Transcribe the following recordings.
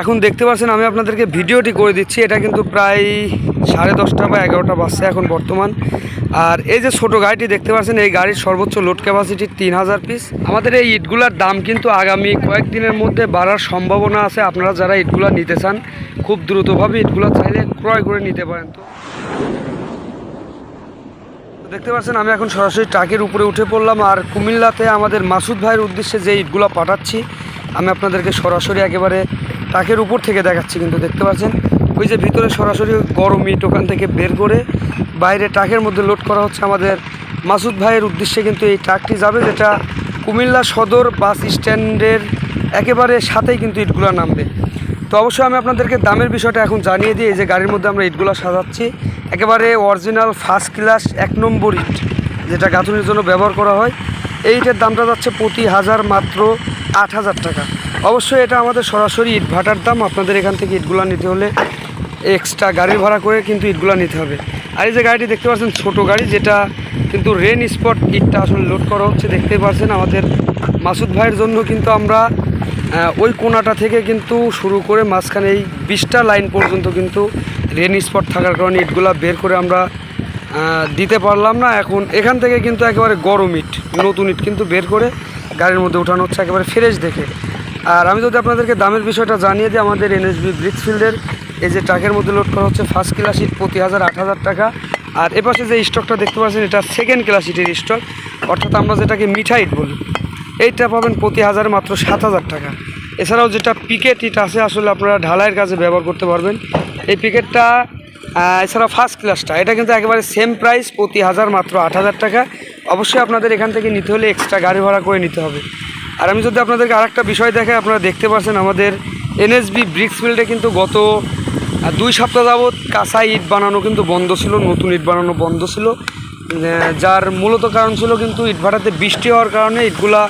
এখন দেখতে পাচ্ছেন, আমি আপনাদেরকে ভিডিওটি করে দিচ্ছি। এটা কিন্তু প্রায় সাড়ে দশটা বা এগারোটা বাজছে এখন বর্তমান। আর এই যে ছোট গাড়িটি দেখতে পাচ্ছেন, এই গাড়ির সর্বোচ্চ লোড ক্যাপাসিটি তিন হাজার পিস আমাদের এই ইটগুলার দাম কিন্তু আগামী কয়েকদিনের মধ্যে বাড়ার সম্ভাবনা আছে। আপনারা যারা ইটগুলা নিতে চান, খুব দ্রুতভাবে ইটগুলো চাইলে ক্রয় করে নিতে পারেন। তো দেখতে পাচ্ছেন, আমি এখন সরাসরি ট্রাকের উপরে উঠে পড়লাম। আর কুমিল্লাতে আমাদের মাসুদ ভাইয়ের উদ্দেশ্যে যে ইটগুলো পাঠাচ্ছি, আমি আপনাদেরকে সরাসরি একেবারে ট্রাকের উপর থেকে দেখাচ্ছি কিন্তু দেখতে পাচ্ছেন? ওই যে ভিতরে সরাসরি গরম ইট ওখান থেকে বের করে বাইরে ট্রাকের মধ্যে লোড করা হচ্ছে আমাদের মাসুদ ভাইয়ের উদ্দেশ্যে কিন্তু এই ট্রাকটি যাবে, যেটা কুমিল্লা সদর বাস স্ট্যান্ডের একেবারে সাথেই কিন্তু ইটগুলো নামবে। তো অবশ্যই আমি আপনাদেরকে দামের বিষয়টা এখন জানিয়ে দিই, এই যে গাড়ির মধ্যে আমরা ইটগুলো সাজাচ্ছি। একেবারে অরিজিনাল ফার্স্ট ক্লাস এক নম্বর ইট, যেটা গাঁথুনির জন্য ব্যবহার করা হয়। এই ইটের দামটা যাচ্ছে প্রতি হাজার মাত্র আট হাজার টাকা। অবশ্যই এটা আমাদের সরাসরি ইট ভাটার দাম। আপনাদের এখান থেকে ইটগুলো নিতে হলে এক্সট্রা গাড়ি ভাড়া করে কিন্তু ইটগুলো নিতে হবে। আর এই যে গাড়িটি দেখতে পাচ্ছেন, ছোট গাড়ি যেটা কিন্তু রেন স্পট ইটটা আসলে লোড করা হচ্ছে। দেখতেই পাচ্ছেন আমাদের মাসুদ ভাইয়ের জন্য কিন্তু আমরা ওই কোনাটা থেকে কিন্তু শুরু করে মাঝখানে এই বিশটা লাইন পর্যন্ত কিন্তু রেন স্পট থাকার কারণে ইটগুলা বের করে আমরা দিতে পারলাম না। এখন এখান থেকে কিন্তু একেবারে গরম ইট, নতুন ইট কিন্তু বের করে গাড়ির মধ্যে উঠানো হচ্ছে, একেবারে ফ্রেশ দেখে। আর আমি যদি আপনাদেরকে দামের বিষয়টা জানিয়ে দিই, আমাদের এনএসবি ব্রিক্সফিল্ডের এই যে ট্রাকের মধ্যে লোড করা হচ্ছে ফার্স্ট ক্লাস ইট প্রতি হাজার আট হাজার টাকা। আর এপাশে যে স্টকটা দেখতে পাচ্ছেন, এটা সেকেন্ড ক্লাস ইটের স্টক অর্থাৎ আমরা যেটাকে মিঠাইট বলি, এইটা পাবেন প্রতি হাজার মাত্র সাত হাজার টাকা। এছাড়াও যেটা পিকেট ইট আছে, আসলে আপনারা ঢালাইয়ের কাজে ব্যবহার করতে পারবেন। এই পিকেটটা এছাড়া ফার্স্ট ক্লাসটা এটা কিন্তু একেবারে সেম প্রাইস প্রতি হাজার মাত্র আট হাজার টাকা। অবশ্যই আপনাদের এখান থেকে নিতে হলে এক্সট্রা গাড়ি ভাড়া করে নিতে হবে। আর আমি যদি আপনাদেরকে আরেকটা বিষয় দেখাই, আপনারা দেখতে পাচ্ছেন আমাদের এনএসবি ব্রিক্স ফিল্ডে কিন্তু গত দুই সপ্তাহ যাবৎ কাঁচা ইট বানানো কিন্তু বন্ধ ছিল, নতুন ইট বানানো বন্ধ ছিল। যার মূলত কারণ ছিল কিন্তু ইট ভাটাতে বৃষ্টি হওয়ার কারণে ইটগুলা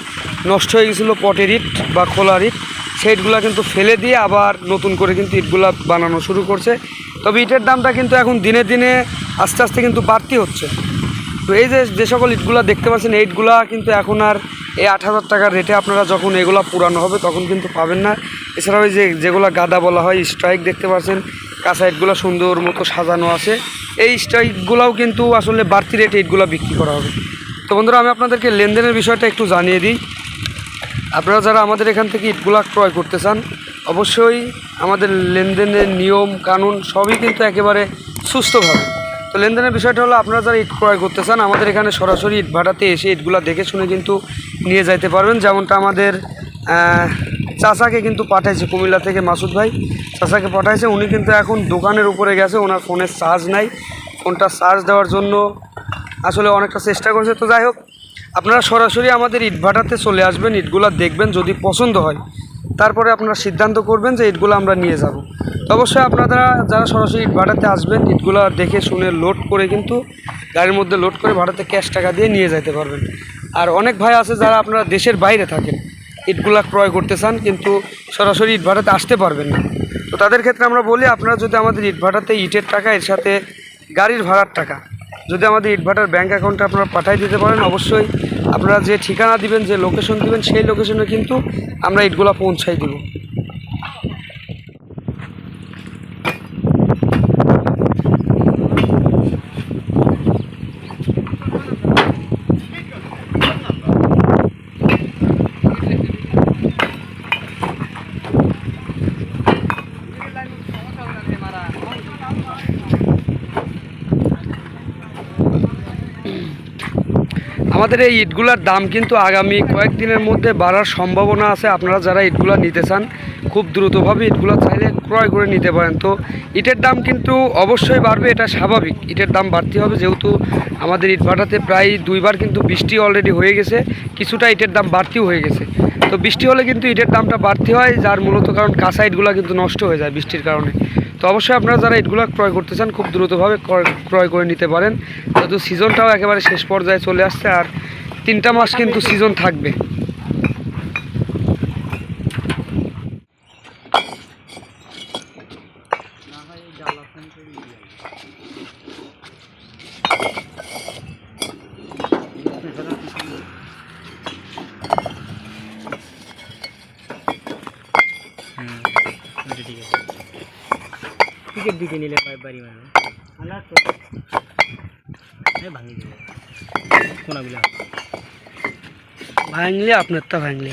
নষ্ট হয়ে গেছিল পটের ইট বা খোলার ইট। সেই ইটগুলা কিন্তু ফেলে দিয়ে আবার নতুন করে কিন্তু ইটগুলা বানানো শুরু করছে। তবে ইটের দামটা কিন্তু এখন দিনে দিনে আস্তে আস্তে কিন্তু বাড়তি হচ্ছে। তো এই যে যে সকল ইটগুলা দেখতে পাচ্ছেন ইটগুলা কিন্তু এখন আর এই আট হাজার টাকার রেটে আপনারা যখন এগুলা পুরানো হবে, তখন কিন্তু পাবেন না। এছাড়াও যে, যেগুলো গাদা বলা হয় স্ট্রাইক দেখতে পাচ্ছেন, কাঁচা ইটগুলো সুন্দর মতো সাজানো আছে। এই স্ট্রাইকগুলোও কিন্তু আসলে বাড়তি রেটে ইটগুলো বিক্রি করা হবে। তো বন্ধুরা, আমি আপনাদেরকে লেনদেনের বিষয়টা একটু জানিয়ে দিই। আপনারা যারা আমাদের এখান থেকে ইটগুলা ক্রয় করতে চান, অবশ্যই আমাদের লেনদেনের নিয়ম, কানুন সবই কিন্তু একেবারে সুস্থভাবে। তো লেনদেনের বিষয়টা হলো আপনারা যারা ইট ক্রয় করতে চান, আমাদের এখানে সরাসরি ইট ভাটাতে এসে ইটগুলা দেখে শুনে কিন্তু নিয়ে যাইতে পারবেন। যেমনটা আমাদের চাচাকে কিন্তু পাঠাইছে কুমিল্লা থেকে মাসুদ ভাই। চাচাকে পাঠাইছে, উনি কিন্তু এখন দোকানের উপরে গেছে, ওনার ফোনের চার্জ নাই। ফোনটা চার্জ দেওয়ার জন্য আসলে অনেকটা চেষ্টা করেছে। তো যাই হোক, আপনারা সরাসরি আমাদের ইট ভাটাতে চলে আসবেন, ইটগুলো দেখবেন, যদি পছন্দ হয়। তারপরে আপনারা সিদ্ধান্ত করবেন যে ইটগুলো আমরা নিয়ে যাব। অবশ্যই আপনারা যারা সরাসরি ইট ভাটাতে আসবেন, ইটগুলো দেখে শুনে লোড করে কিন্তু গাড়ির মধ্যে লোড করে ভাড়াতে ক্যাশ টাকা দিয়ে নিয়ে যেতে পারবেন। আর অনেক ভাই আছে যারা আপনারা দেশের বাইরে থাকেন, ইটগুলা ক্রয় করতে চান কিন্তু সরাসরি ইট ভাটাতে আসতে পারবেন না। তো তাদের ক্ষেত্রে আমরা বলি, আপনারা যদি আমাদের ইট ভাটাতে ইটের টাকা, এর সাথে গাড়ির ভাড়ার টাকা, যদি আমাদের ইট ইটভাটার ব্যাঙ্ক অ্যাকাউন্টে আপনারা পাঠিয়ে দিতে পারেন, অবশ্যই আপনারা যে ঠিকানা দিবেন যে লোকেশন দিবেন সেই লোকেশনে কিন্তু আমরা ইটগুলো পৌঁছাই দিব। আমাদের এই ইটগুলার দাম কিন্তু আগামী কয়েকদিনের মধ্যে বাড়ার সম্ভাবনা আছে। আপনারা যারা ইটগুলা নিতে চান, খুব দ্রুতভাবে ইটগুলো চাইলে ক্রয় করে নিতে পারেন। তো ইটের দাম কিন্তু অবশ্যই বাড়বে, এটা স্বাভাবিক। ইটের দাম বাড়তি হবে, যেহেতু আমাদের ইট ভাটাতে প্রায় দুইবার কিন্তু বৃষ্টি অলরেডি হয়ে গেছে, কিছুটা ইটের দাম বাড়তিও হয়ে গেছে। তো বৃষ্টি হলে কিন্তু ইটের দামটা বাড়তি হয়, যার মূলত কারণ কাঁচা ইটগুলো কিন্তু নষ্ট হয়ে যায় বৃষ্টির কারণে। তো অবশ্যই আপনারা যারা ইটগুলো ক্রয় করতে চান, খুব দ্রুতভাবে ক্রয়- করে নিতে পারেন। যেহেতু সিজনটাও একেবারে শেষ পর্যায়ে চলে আসছে আর তিনটা মাস কিন্তু সিজন থাকবে এটা ঠিক আছে টিকিট দিতে নিলে বাড়ি মানে আলার তো। ভাঙি দিবে কোনাগুলো? ভাঙলে আপনার তা ভাঙলে।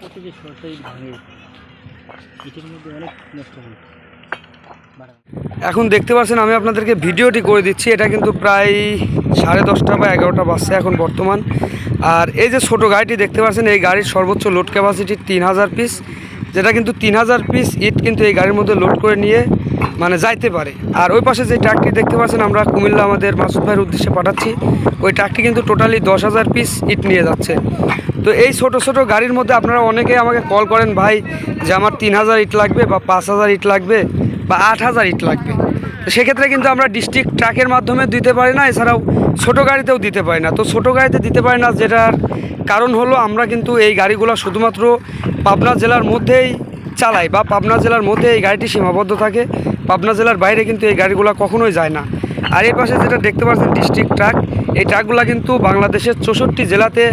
কত যে সরকারি ভাঙে। ইটের মধ্যে অনেক নষ্ট হয় এখন দেখতে পাচ্ছেন আমি আপনাদেরকে ভিডিওটি করে দিচ্ছি। এটা কিন্তু প্রায় সাড়ে দশটা বা এগারোটা বাজছে এখন বর্তমান। আর এই যে ছোটো গাড়িটি দেখতে পাচ্ছেন এই গাড়ির সর্বোচ্চ লোড ক্যাপাসিটি তিন হাজার পিস যেটা কিন্তু তিন হাজার পিস ইট কিন্তু এই গাড়ির মধ্যে লোড করে নিয়ে মানে যাইতে পারে। আর ওই পাশে যে ট্রাকটি দেখতে পাচ্ছেন আমরা কুমিল্লা আমাদের মাসুদ ভাইয়ের উদ্দেশ্যে পাঠাচ্ছি, ওই ট্রাকটি কিন্তু টোটালি দশ হাজার পিস ইট নিয়ে যাচ্ছে। তো এই ছোট ছোট গাড়ির মধ্যে আপনারা অনেকেই আমাকে কল করেন, ভাই, যে আমার তিন হাজার ইট লাগবে বা পাঁচ হাজার ইট লাগবে বা আট হাজার ইট লাগবে। সেক্ষেত্রে কিন্তু আমরা ডিস্ট্রিক্ট ট্রাকের মাধ্যমে দিতে পারি না, এছাড়াও ছোট গাড়িতেও দিতে পারি না। তো ছোট গাড়িতে দিতে পারি না, যেটার কারণ হলো আমরা কিন্তু এই গাড়িগুলো শুধুমাত্র পাবনা জেলার মধ্যেই চালাই, বা পাবনা জেলার মধ্যে এই গাড়িটি সীমাবদ্ধ থাকে, পাবনা জেলার বাইরে কিন্তু এই গাড়িগুলো কখনোই যায় না। আর এই পাশে যেটা দেখতে পাচ্ছেন ডিস্ট্রিক্ট ট্রাক এই ট্রাকগুলো কিন্তু বাংলাদেশের চৌষট্টি জেলাতে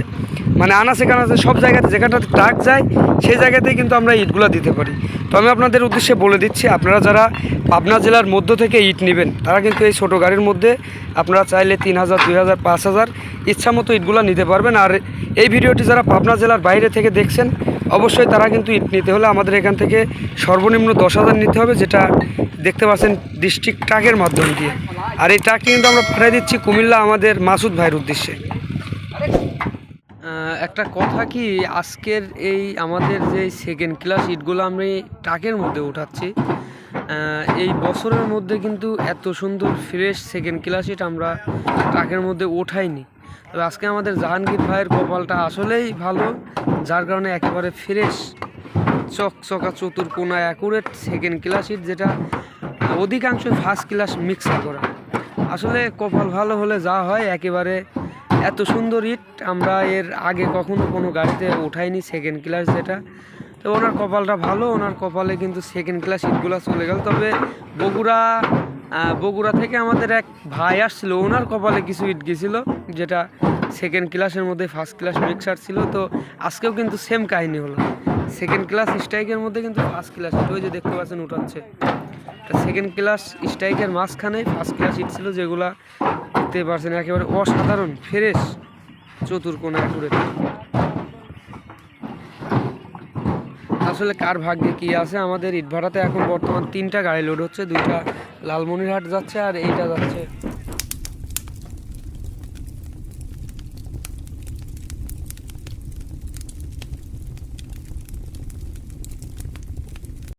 মানে আনাচে কানাচে সব জায়গাতে, যেখানটাতে ট্রাক যায়, সেই জায়গাতেই কিন্তু আমরা ইটগুলো দিতে পারি। তো আমি আপনাদের উদ্দেশ্যে বলে দিচ্ছি, আপনারা যারা পাবনা জেলার মধ্য থেকে ইট নেবেন, তারা কিন্তু এই ছোটো গাড়ির মধ্যে আপনারা চাইলে তিন হাজার, দুই হাজার, পাঁচ হাজার ইচ্ছা মতো ইটগুলো নিতে পারবেন। আর এই ভিডিওটি যারা পাবনা জেলার বাইরে থেকে দেখছেন, অবশ্যই তারা কিন্তু ইট নিতে হলে আমাদের এখান থেকে সর্বনিম্ন দশ হাজার নিতে হবে, যেটা দেখতে পাচ্ছেন ডিস্ট্রিক্ট ট্রাকের মাধ্যম দিয়ে। আর এই ট্রাকটি কিন্তু আমরা পাঠিয়ে দিচ্ছি কুমিল্লা আমাদের মাসুদ ভাইয়ের উদ্দেশ্যে। একটা কথা কি, আজকের এই আমাদের যে সেকেন্ড ক্লাস ইটগুলো এই ট্রাকের মধ্যে উঠাচ্ছি এই বছরের মধ্যে কিন্তু এত সুন্দর ফ্রেশ সেকেন্ড ক্লাস ইট আমরা ট্রাকের মধ্যে ওঠাইনি তবে আজকে আমাদের জাহাঙ্গীর ভাইয়ের কপালটা আসলেই ভালো, যার কারণে একেবারে ফ্রেশ চকচকা চতুর্কোনা অ্যাকুরেট সেকেন্ড ক্লাস ইট যেটা অধিকাংশ ফার্স্ট ক্লাস মিক্সার করা। আসলে কপাল ভালো হলে যা হয় একেবারে এত সুন্দর ইট আমরা এর আগে কখনো কোনো গাড়িতে উঠাইনি সেকেন্ড ক্লাস যেটা। তো ওনার কপালটা ভালো, ওনার কপালে কিন্তু সেকেন্ড ক্লাস ইটগুলো চলে গেল। তবে বগুড়া বগুড়া থেকে আমাদের এক ভাই আসছিল, ওনার কপালে কিছু ইট গেছিল, যেটা সেকেন্ড ক্লাসের মধ্যে ফার্স্ট ক্লাস মিক্সার ছিল। তো আজকেও কিন্তু সেম কাহিনী হলো। সেকেন্ড ক্লাস স্ট্রাইকের মধ্যে কিন্তু ফার্স্ট ক্লাস ওই যে দেখতে পাচ্ছেন উঠাচ্ছে। সেকেন্ড ক্লাস স্ট্রাইকের মাঝখানে ফার্স্ট ক্লাস ইট ছিল, যেগুলা দেখতে পারছেন, একেবারে অসাধারণ, ফ্রেশ চতুর্কোনা করে আসলে কার ভাগ্যে কি আছে? আমাদের ইটভাটাতে এখন বর্তমান তিনটা গাড়ি লোড হচ্ছে, দুইটা লালমনিরহাট যাচ্ছে আর এইটা যাচ্ছে